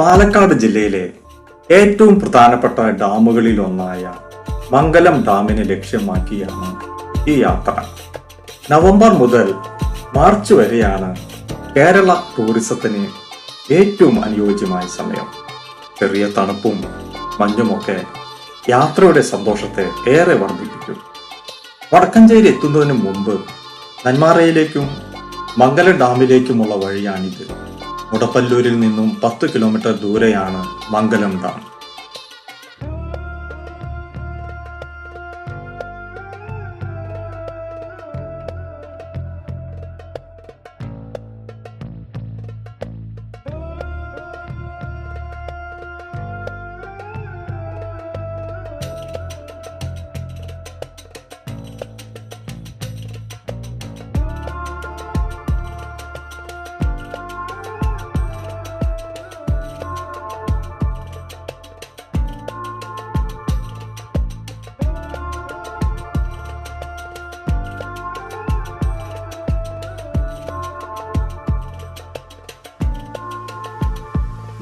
പാലക്കാട് ജില്ലയിലെ ഏറ്റവും പ്രധാനപ്പെട്ട ഡാമുകളിൽ ഒന്നായ മംഗലം ഡാമിനെ ലക്ഷ്യമാക്കിയാണ് ഈ യാത്ര. നവംബർ മുതൽ മാർച്ച് വരെയാണ് കേരള ടൂറിസത്തിന് ഏറ്റവും അനുയോജ്യമായ സമയം. ചെറിയ തണുപ്പും മഞ്ഞുമൊക്കെ യാത്രയുടെ സന്തോഷത്തെ ഏറെ വർദ്ധിപ്പിക്കും. വടക്കഞ്ചേരി എത്തുന്നതിന് മുമ്പ് നന്മാറയിലേക്കും മംഗലം ഡാമിലേക്കുമുള്ള വഴിയാണിത്. മുടപ്പല്ലൂരിൽ നിന്നും പത്ത് കിലോമീറ്റർ ദൂരെയാണ് മംഗലം ഡാം.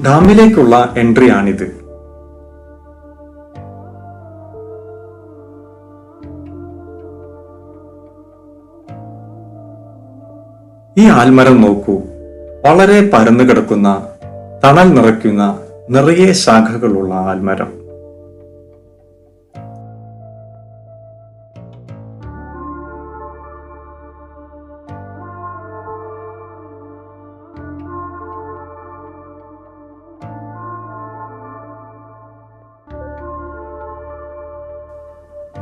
ഡാമിലേക്കുള്ള എൻട്രിയാണിത്. ഈ ആൽമരം നോക്കൂ. വളരെ പരന്നു കിടക്കുന്ന തണൽ നിറയ്ക്കുന്ന നിറയെ ശാഖകളുള്ള ആൽമരം.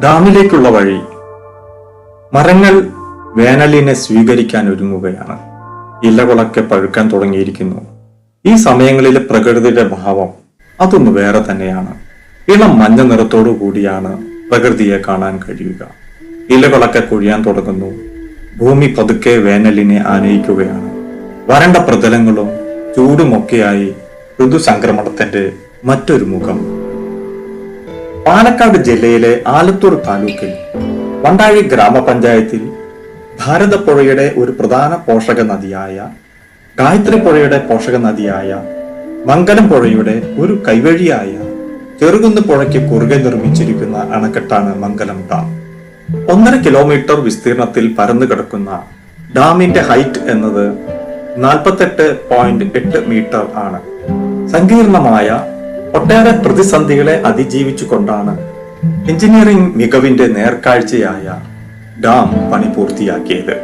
ഡാമിലേക്കുള്ള വഴി മരങ്ങൾ വേനലിനെ സ്വീകരിക്കാൻ ഒരുങ്ങുകയാണ്. ഇലകളൊക്കെ പഴുക്കാൻ തുടങ്ങിയിരിക്കുന്നു. ഈ സമയങ്ങളിലെ പ്രകൃതിയുടെ ഭാവം അതൊന്ന് വേറെ തന്നെയാണ്. ഇളം മഞ്ഞ നിറത്തോടു കൂടിയാണ് പ്രകൃതിയെ കാണാൻ കഴിയുക. ഇലകളൊക്കെ കൊഴിയാൻ തുടങ്ങുന്നു. ഭൂമി പതുക്കെ വേനലിനെ ആനയിക്കുകയാണ്. വരണ്ട പ്രതലങ്ങളും ചൂടുമൊക്കെയായി ഋതുസംക്രമണത്തിന്റെ മറ്റൊരു മുഖം. പാലക്കാട് ജില്ലയിലെ ആലത്തൂർ താലൂക്കിൽ വണ്ടാഴി ഗ്രാമപഞ്ചായത്തിൽ ഭാരതപ്പുഴയുടെ ഒരു പ്രധാന പോഷക നദിയായ ഗായത്രി പുഴയുടെ പോഷക നദിയായ മംഗലം പുഴയുടെ ഒരു കൈവഴിയായ ചെറുകുന്ന് പുഴയ്ക്ക് കുറുകെ നിർമ്മിച്ചിരിക്കുന്ന അണക്കെട്ടാണ് മംഗലം ഡാം. ഒന്നര കിലോമീറ്റർ വിസ്തീർണത്തിൽ പരന്നു കിടക്കുന്ന ഡാമിന്റെ ഹൈറ്റ് എന്നത് നാൽപ്പത്തെട്ട് പോയിന്റ് എട്ട് മീറ്റർ ആണ്. സങ്കീർണമായ ഒട്ടേറെ പ്രതിസന്ധികളെ അതിജീവിച്ചുകൊണ്ടാണ് എഞ്ചിനീയറിംഗ് മികവിന്റെ നേർക്കാഴ്ചയായ ഡാം പണി പൂർത്തിയാക്കിയത്.